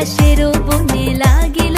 আকাশের বনে লাগিল